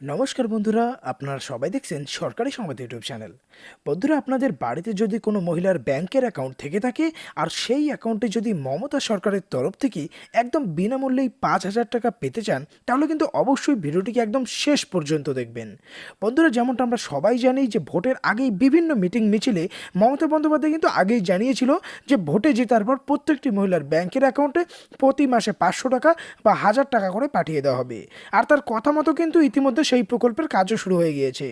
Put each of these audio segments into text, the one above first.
নমস্কার বন্ধুরা, আপনারা সবাই দেখছেন সরকারি সংবাদ ইউটিউব চ্যানেল। বন্ধুরা, আপনাদের বাড়িতে যদি কোনো মহিলার ব্যাংকের অ্যাকাউন্ট থেকে থাকে, আর সেই অ্যাকাউন্টে যদি মমতা সরকারের তরফ থেকে একদম বিনামূল্যেই পাঁচ হাজার টাকা পেতে চান, তাহলে কিন্তু অবশ্যই ভিডিওটিকে একদম শেষ পর্যন্ত দেখবেন। বন্ধুরা, যেমনটা আমরা সবাই জানি যে ভোটের আগেই বিভিন্ন মিটিং মিছিলে মমতা বন্দ্যোপাধ্যায় কিন্তু আগেই জানিয়েছিল যে ভোটে জেতার পর প্রত্যেকটি মহিলার ব্যাংকের অ্যাকাউন্টে প্রতি মাসে পাঁচশো টাকা বা হাজার টাকা করে পাঠিয়ে দেওয়া হবে। আর তার কথা মতো কিন্তু ইতিমধ্যে সেই প্রকল্পের কাজও শুরু হয়ে গিয়েছে।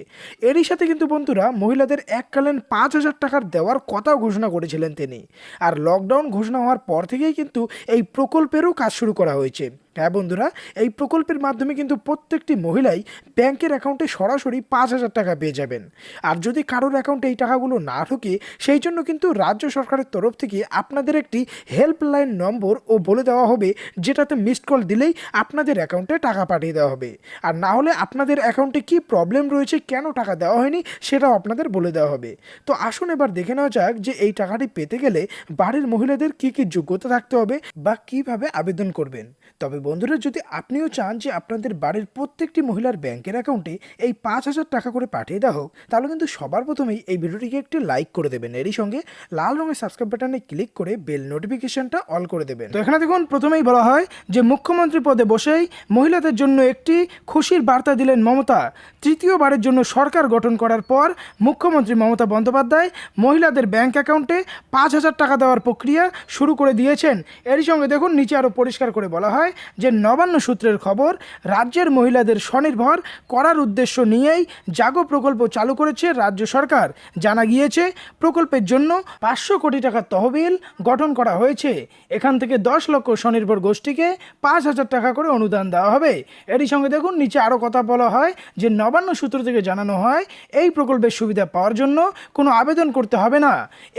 এরই সাথে কিন্তু বন্ধুরা, মহিলাদের এককালীন পাঁচ হাজার টাকার দেওয়ার কথাও ঘোষণা করেছিলেন তিনি। আর লকডাউন ঘোষণা হওয়ার পর থেকেই কিন্তু এই প্রকল্পেরও কাজ শুরু করা হয়েছে। হ্যাঁ বন্ধুরা, এই প্রকল্পের মাধ্যমে কিন্তু প্রত্যেকটি মহিলাই ব্যাংকের অ্যাকাউন্টে সরাসরি পাঁচ হাজার টাকা পেয়ে যাবেন। আর যদি কারোর অ্যাকাউন্টে এই টাকাগুলো না ঢোকে, সেই জন্য কিন্তু রাজ্য সরকারের তরফ থেকে আপনাদের একটি হেল্পলাইন নম্বর ও বলে দেওয়া হবে, যেটাতে মিসড কল দিলেই আপনাদের অ্যাকাউন্টে টাকা পাঠিয়ে দেওয়া হবে। আর না হলে আপনাদের অ্যাকাউন্টে কি প্রবলেম রয়েছে, কেন টাকা দেওয়া হয়নি, সেটাও আপনাদের বলে দেওয়া হবে। তো আসুন এবার দেখে নেওয়া যাক যে এই টাকাটি পেতে গেলে বাড়ির মহিলাদের কি কি যোগ্যতা থাকতে হবে বা কীভাবে আবেদন করবেন। তবে বন্ধুরা, যদি আপনিও চান যে আপনাদের বাড়ির প্রত্যেকটি মহিলার ব্যাংকের অ্যাকাউন্টে এই পাঁচ হাজার টাকা করে পাঠিয়ে দেওয়া হোক, তাহলে কিন্তু সবার প্রথমেই এই ভিডিওটিকে একটি লাইক করে দেবেন। এরই সঙ্গে লাল রঙের সাবস্ক্রাইব বাটনে ক্লিক করে বেল নোটিফিকেশনটা অল করে দেবেন। তো এখানে দেখুন, প্রথমেই বলা হয় যে মুখ্যমন্ত্রী পদে বসেই মহিলাদের জন্য একটি খুশির বার্তা দিলেন মমতা। তৃতীয়বারের জন্য সরকার গঠন করার পর মুখ্যমন্ত্রী মমতা বন্দ্যোপাধ্যায় মহিলাদের ব্যাংক অ্যাকাউন্টে পাঁচ হাজার টাকা দেওয়ার প্রক্রিয়া শুরু করে দিয়েছেন। এরই সঙ্গে দেখুন, নিচে আরও পরিষ্কার করে বলা হয় যে নবান্ন সূত্রের খবর, রাজ্যের মহিলাদের স্বনির্ভর করার উদ্দেশ্য নিয়েই জাগো প্রকল্প চালু করেছে রাজ্য সরকার। জানা গিয়েছে, প্রকল্পের জন্য পাঁচশো কোটি টাকার তহবিল গঠন করা হয়েছে। এখান থেকে দশ লক্ষ স্বনির্ভর গোষ্ঠীকে পাঁচ হাজার টাকা করে অনুদান দেওয়া হবে। এরই সঙ্গে দেখুন, নিচে আরও কথা বলা হয় যে নবান্ন সূত্র থেকে জানানো হয়, এই প্রকল্পের সুবিধা পাওয়ার জন্য কোনো আবেদন করতে হবে না।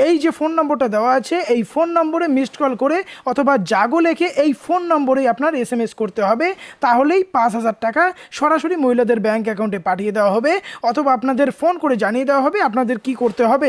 এই যে ফোন নম্বরটা দেওয়া আছে, এই ফোন নম্বরে মিসড কল করে অথবা জাগো লেখে এই ফোন নম্বরেই আপনার এস এম এস করতে হবে, তাহলেই পাঁচ হাজার টাকা সরাসরি মহিলাদের ব্যাংক অ্যাকাউন্টে পাঠিয়ে দেওয়া হবে, অথবা আপনাদের ফোন করে জানিয়ে দেওয়া হবে আপনাদের কি করতে হবে।